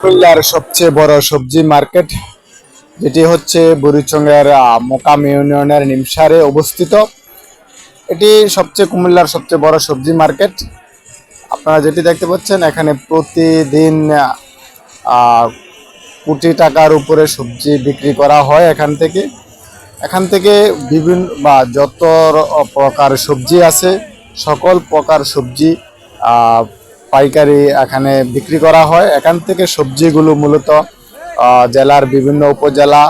কুমিল্লার সবচেয়ে বড় সবজি মার্কেট, যেটি হচ্ছে বুড়িচঙ্গের মোকাম ইউনিয়নের নিমসারে অবস্থিত। এটি সবচেয়ে কুমিল্লার সবচেয়ে বড় সবজি মার্কেট। আপনারা যেটি দেখতে পাচ্ছেন, এখানে প্রতিদিন কোটি টাকার উপরে সবজি বিক্রি করা হয় এখান থেকে। এখান থেকে বিভিন্ন, বা যত প্রকার সবজি আছে, সকল প্রকার সবজি পাইকারি এখানে বিক্রি করা হয়। এখান থেকে সবজিগুলো মূলত জেলার বিভিন্ন উপজেলা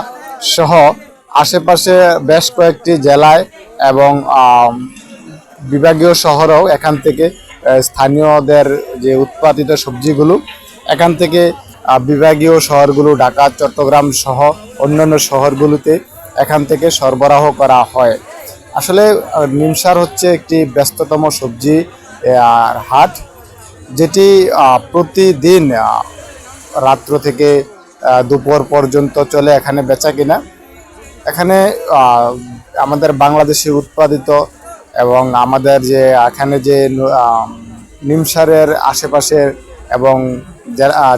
সহ আশেপাশে বেশ কয়েকটি জেলায় এবং বিভাগীয় শহরেও এখান থেকে স্থানীয়দের যে উৎপাদিত সবজিগুলো, এখান থেকে বিভাগীয় শহরগুলো ঢাকা, চট্টগ্রাম সহ অন্যান্য শহরগুলোতে এখান থেকে সরবরাহ করা হয়। আসলে নিমসার হচ্ছে একটি ব্যস্ততম সবজি হাট। যেটি প্রতিদিন রাত্র থেকে দুপুর পর্যন্ত চলে এখানে বেচা কিনা। এখানে আমাদের বাংলাদেশে উৎপাদিত এবং আমাদের যে, এখানে যে নিমসারের আশেপাশের এবং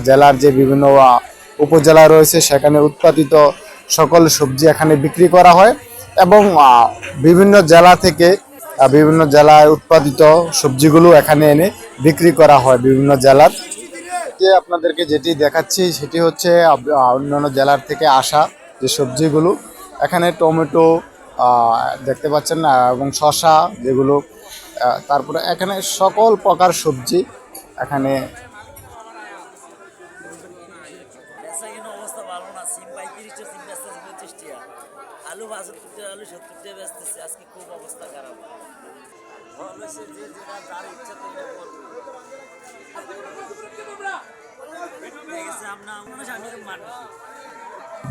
জেলার যে বিভিন্ন উপজেলা রয়েছে, সেখানে উৎপাদিত সকল সবজি এখানে বিক্রি করা হয় এবং বিভিন্ন জেলা থেকে বিভিন্ন জেলায় উৎপাদিত সবজিগুলো এখানে এনে বিক্রি করা হয় বিভিন্ন জেলার। আপনাদেরকে যেটি দেখাচ্ছি, সেটি হচ্ছে অন্যান্য জেলার থেকে আসা যে সবজিগুলো। এখানে টমেটো দেখতে পাচ্ছেন না, এবং শশা যেগুলো তারপরে এখানে সকল প্রকার সবজি এখানে বেচা কিনা অবস্থা ভালো না সিম পঁয়ত্রিশটা সিম বেচতেছে পঁচিশ টাকা আলু বাষট্টি টাকা আলু সত্তর টাকা বেচতেছে, আজকে খুব অবস্থা খারাপ।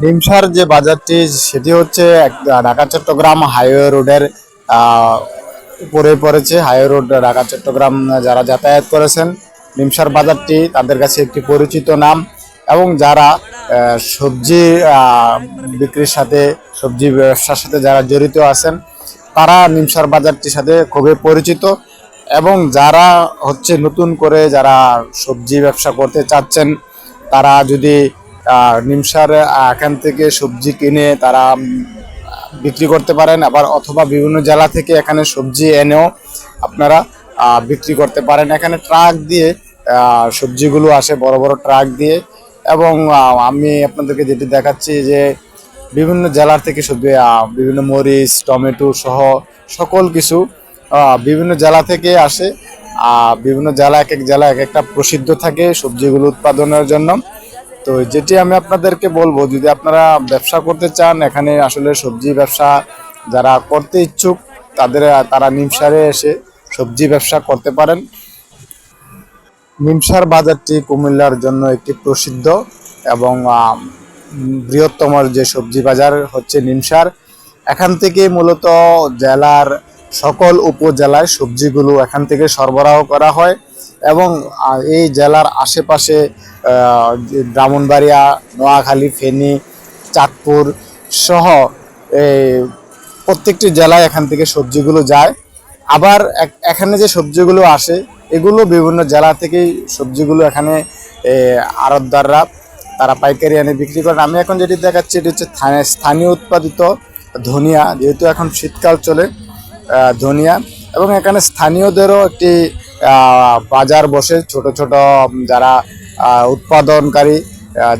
ডিমসার যে বাজারটি, সেটি হচ্ছে ঢাকা, চট্টগ্রাম হাইওয়ে রোডের উপরে পড়েছে হাইওয়ে রোড, ঢাকা, চট্টগ্রাম যারা যাতায়াত করেছেন। ডিমসার বাজারটি তাদের কাছে একটি পরিচিত নাম এবং যারা সবজি বিক্রির সাথে, সবজি ব্যবসার সাথে যারা জড়িত আছেন, তারা নিমসার বাজারটির সাথে খুবই পরিচিত এবং যারা হচ্ছে নতুন করে যারা সবজি ব্যবসা করতে চাচ্ছেন, তারা যদি নিমসার এখান থেকে সবজি কিনে তারা বিক্রি করতে পারেন, আবার অথবা বিভিন্ন জেলা থেকে এখানে সবজি এনেও আপনারা বিক্রি করতে পারেন। এখানে ট্রাক দিয়ে সবজিগুলো আসে, বড় বড় ট্রাক দিয়ে এবং আমি আপনাদেরকে যেটি দেখাচ্ছি যে বিভিন্ন জেলার থেকে আহ, বিভিন্ন মরিচ টমেটো সহ সকল কিছু বিভিন্ন জেলা থেকে আসে। বিভিন্ন জেলা এক এক জেলা এক একটা প্রসিদ্ধ থাকে সবজিগুলো উৎপাদনের জন্য। তো যেটি আমি আপনাদেরকে বলব যদি আপনারা ব্যবসা করতে চান এখানে আসলে সবজি ব্যবসা যারা করতে ইচ্ছুক তাদের তারা নিমসারে এসে সবজি ব্যবসা করতে পারেন। নিমসার বাজারটি কুমিল্লার জন্য একটি প্রসিদ্ধ এবং বৃহত্তম যে সবজি বাজার হচ্ছে নিমসার। এখান থেকে মূলত জেলার সকল উপজেলায় সবজিগুলো এখান থেকে সরবরাহ করা হয় এবং এই জেলার আশেপাশে ব্রাহ্মণবাড়িয়া, নোয়াখালী, ফেনী, চাঁদপুর সহ প্রত্যেকটি জেলায় এখান থেকে সবজিগুলো যায়। আবার এখানে যে সবজিগুলো আসে এগুলো বিভিন্ন জেলা থেকেই সবজিগুলো এখানে আড়তদাররা তারা পাইকারি এনে বিক্রি করেন। আমি এখন যেটি দেখাচ্ছি, এটি হচ্ছে স্থানে- স্থানীয় উৎপাদিত ধনিয়া, যেহেতু এখন শীতকাল চলে ধনিয়া। এবং এখানে স্থানীয়দেরও একটি বাজার বসে। ছোট ছোট যারা উৎপাদনকারী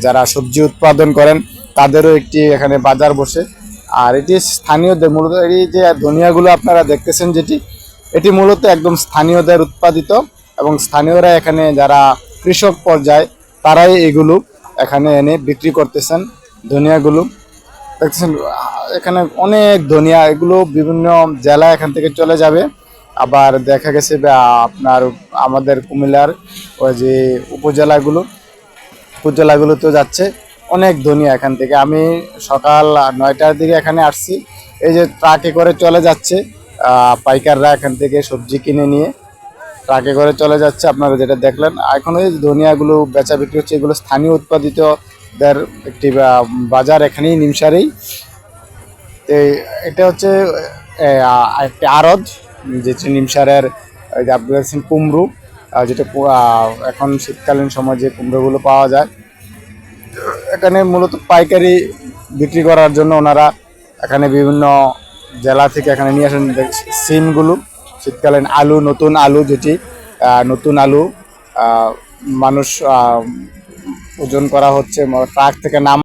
যারা সবজি উৎপাদন করেন, তাদেরও একটি এখানে বাজার বসে। আর এটি স্থানীয়দের মূলত, এই যে ধনিয়াগুলো আপনারা দেখতেছেন যেটি এটি মূলত একদম স্থানীয়দের উৎপাদিত এবং স্থানীয়রা এখানে যারা কৃষক পর্যায়ে, তারাই এগুলো এখানে এনে বিক্রি করতেছেন, ধনিয়াগুলো। দেখতেছেন, এখানে অনেক ধনিয়া, এগুলো বিভিন্ন জেলা এখান থেকে চলে যাবে। আবার দেখা গেছে আপনার আমাদের কুমিল্লার ওই যে উপজেলাগুলো, উপজেলাগুলোতেও যাচ্ছে অনেক ধনিয়া এখান থেকে। আমি সকাল নয়টার দিকে এখানে আসছি। এই যে ট্রাকে করে চলে যাচ্ছে। পাইকাররা এখান থেকে সবজি কিনে নিয়ে ট্রাকে করে চলে যাচ্ছে, আপনারা যেটা দেখলেন। এখন ওই ধনিয়াগুলো বেচা বিক্রি হচ্ছে, এগুলো স্থানীয় উৎপাদিতদের একটি বাজার এখানেই, নিমসারেই। তো এটা হচ্ছে একটি আড়ত যেটি নিমসারের ওই যে আপনি দেখছেন কুমড়ো যেটা এখন শীতকালীন সময় যে কুমড়োগুলো পাওয়া যায়। এখানে মূলত পাইকারি বিক্রি করার জন্য ওনারা এখানে বিভিন্ন জেলা থেকে এখানে নিয়ে আসেন সিমগুলো শীতকালীন আলু, নতুন আলু যেটি নতুন আলু মানুষ ওজন করা হচ্ছে ট্রাক থেকে নাম